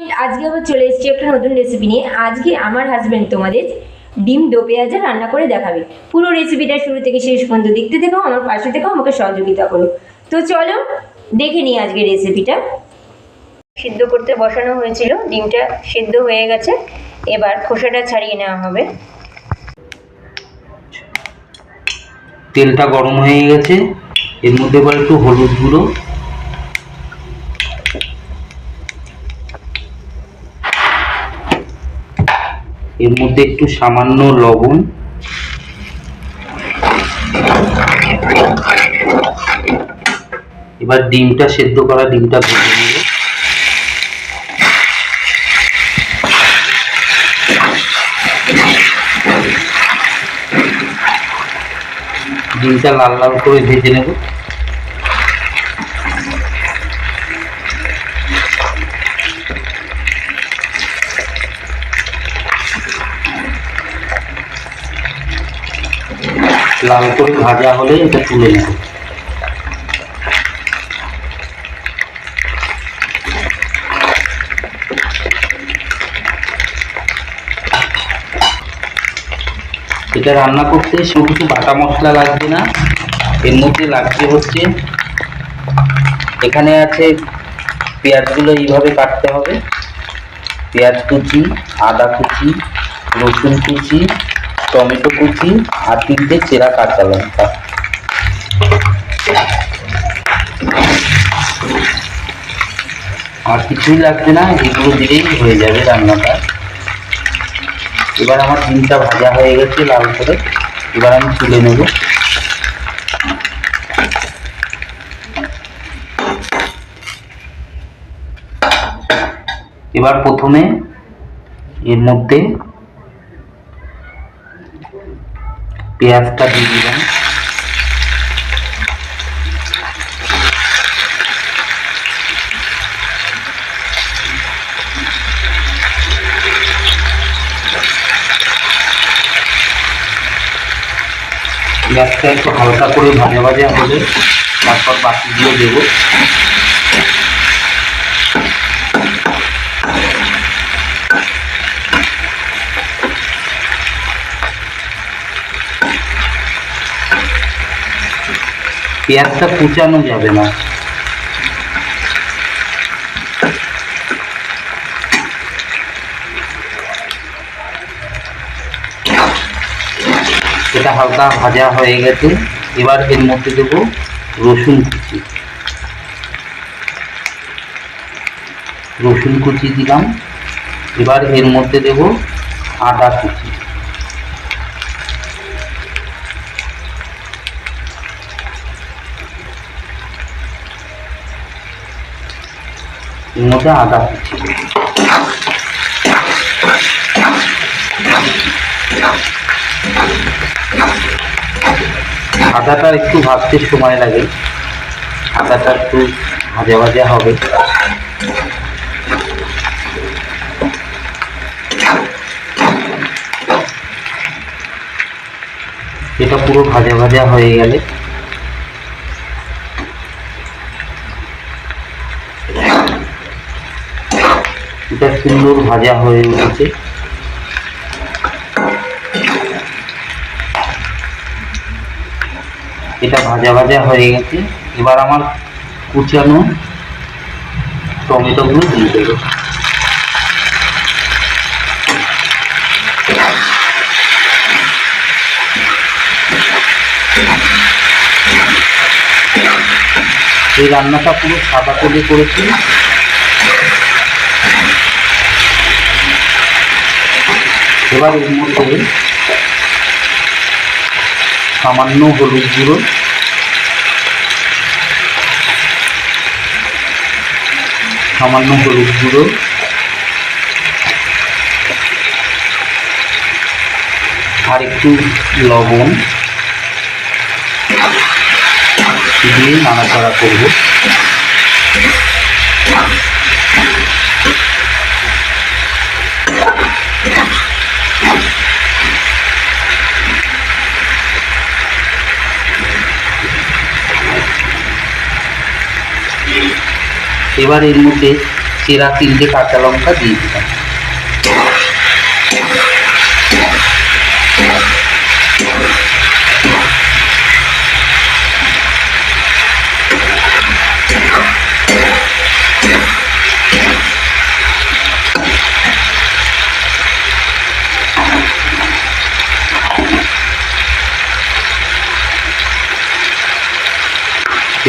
আজকে আবার চলে এসেছি একটা নতুন রেসিপি নিয়ে। আজকে আমার হাজব্যান্ড তোমাদের ডিম দো পেঁয়াজা রান্না করে দেখাবে। পুরো রেসিপিটা শুরু থেকে শেষ পর্যন্ত দেখতে থেকো, আমার পাশে থেকো, আমাকে সহযোগিতা করো। তো চলো দেখে নিই আজকে রেসিপিটা সিদ্ধ করতে বসানো হয়েছিল, ডিমটা সিদ্ধ হয়ে গেছে। এবার খোসাটা ছাড়িয়ে নেওয়া হবে। তেলটা গরম হয়ে গেছে, এর মধ্যে একটু হলুদ গুঁড়ো এর মধ্যে একটু সামান্য লবণ। এবার ডিমটা সেদ্ধ করা ডিমটা ভেজে নেব। ডিমটা লাল লাল করে ভেজে নেব। লাল করে ভাজা হলে এটা তুলে নেব। এটা রান্না করতে সব কিছু বাটা মশলা লাগবে না, এর মধ্যে লাগবে হচ্ছে, এখানে আছে পেঁয়াজগুলো এইভাবে কাটতে হবে। পেঁয়াজ কুচি, আদা কুচি, রসুন কুচি টমেটো কুচি আর তিনটে চেরা কাঁচা লঙ্কা। আর কিছুই লাগবে না, এগুলো দিলেই হয়ে যাবে রান্নাটা। এবার আমার ডিমটা ভাজা হয়ে গেছে লাল করে, এবার আমি তুলে নেব। এবার প্রথমে এর মধ্যে পেঁয়াজটা দিয়ে দিলাম। পেঁয়াজটা একটু হালকা করে ভাজা ভাজা হলে তারপর বাকিগুলো দেবো। পেঁয়াজটা কুচানো যাবে না। এটা হালকা ভাজা হয়ে গেছে। এবার এর মধ্যে দেব রসুন কুচি। রসুন কুচি দিলাম। এবার এর মধ্যে দেব আদা কুচি। মধ্যে আদা। আদাটা একটু ভাজতে সময় লাগে। আদাটা একটু ভাজা ভাজা হবে। এটা পুরো ভাজা ভাজা হয়ে গেলে এটা সুন্দর ভাজা হয়ে উঠেছে। এটা ভাজা ভাজা হয়ে গেছে। এবার আমার কুচানো টমেটোগুলো দিয়ে দেবো। এই রান্নাটা পুরো সাদা তেলে করেছি। এবার এর মধ্যে সামান্য হলুদ গুঁড়ো, সামান্য হলুদ গুঁড়ো, আর একটু লবণ দিয়ে নাড়াচাড়া করব। এবার এর মধ্যে সেরা তিনটে কাঁচা লঙ্কা দিয়ে দিলাম।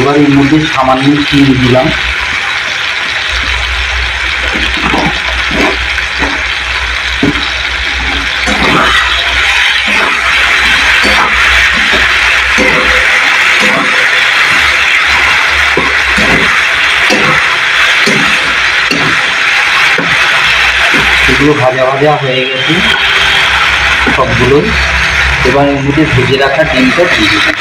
এবার এর মধ্যে সামান্য চিনি দিলাম। এগুলো ভাজা ভাজা হয়ে গেছে। সবগুলো এবার এর মধ্যে ভেজে রাখা ডিমটা দিয়ে দিলাম।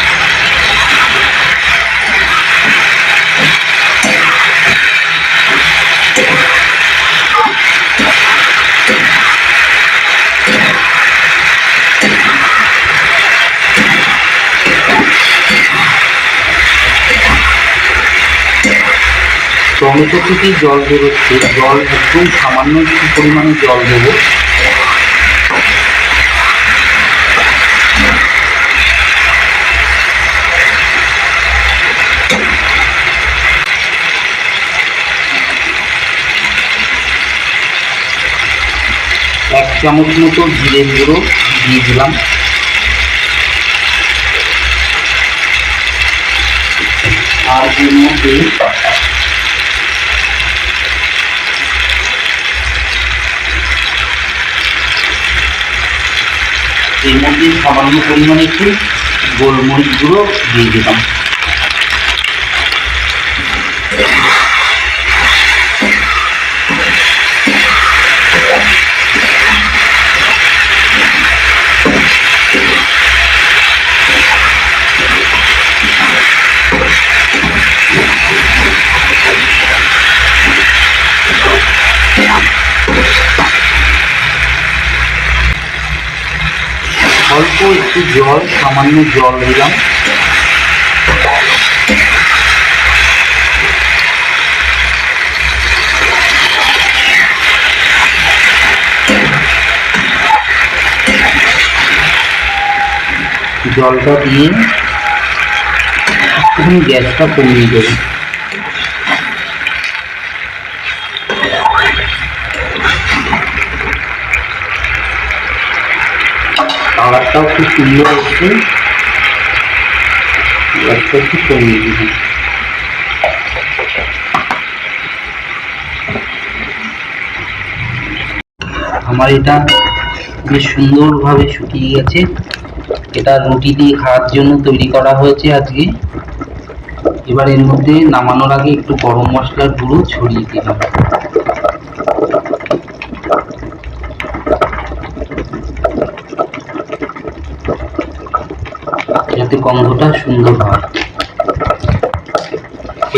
টমেটো জল বেরোচ্ছে জল একদম সামান্য একটু পরিমাণে জল দেবো। এক চামচ মতো জিরে গুঁড়ো দিয়ে দিলাম। আর এর মধ্যে এর মধ্যে সামান্য পরিমাণে একটু গোলমরিচ গুঁড়ো দিয়ে দিলাম। একটু জল সামান্য জল দিলাম জলটা দিয়ে একটুখানি গ্যাসটা কমিয়ে দেবো। কালারটাও খুব সুন্দর হচ্ছে। গ্যাসটা একটু কমিয়ে দিবি আমার এটা বেশ সুন্দরভাবে শুকিয়ে গেছে। এটা রুটি দিয়ে খাওয়ার জন্য তৈরি করা হয়েছে আজকে। এবার এর মধ্যে নামানোর আগে একটু গরম মশলার গুঁড়ো ছড়িয়ে দিলাম। যাতে গন্ধটা সুন্দর হয়।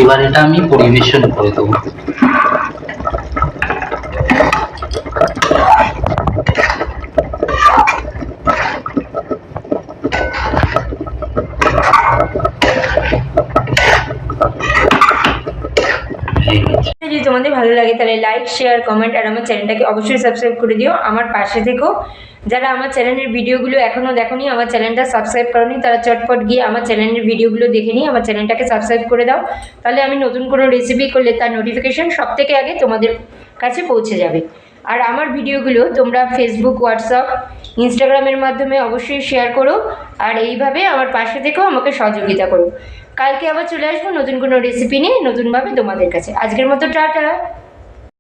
এবার এটা আমি পরিবেশন করে দেবো। তোমাদের ভালো লাগে তাহলে লাইক শেয়ার কমেন্ট আর আমার চ্যানেলটাকে অবশ্যই সাবস্ক্রাইব করে দিও। আমার পাশে থেকেও যারা আমার চ্যানেলের ভিডিওগুলো এখনও দেখোনি, আমার চ্যানেলটা সাবস্ক্রাইব করনি, তারা চটপট গিয়ে আমার চ্যানেলের ভিডিওগুলো দেখে নিই আমার চ্যানেলটাকে সাবস্ক্রাইব করে দাও। তাহলে আমি নতুন কোনো রেসিপি করলে তার নোটিফিকেশন সব থেকে আগে তোমাদের কাছে পৌঁছে যাবে। আর আমার ভিডিওগুলো তোমরা ফেসবুক হোয়াটসঅ্যাপ ইনস্টাগ্রামের মাধ্যমে অবশ্যই শেয়ার করো। আর এইভাবে আমার পাশে থেকেও আমাকে সহযোগিতা করো। কালকে আবার চলে আসব নতুন কোনো রেসিপি নিয়ে নতুনভাবে তোমাদের কাছে। আজকের মতো টাটা।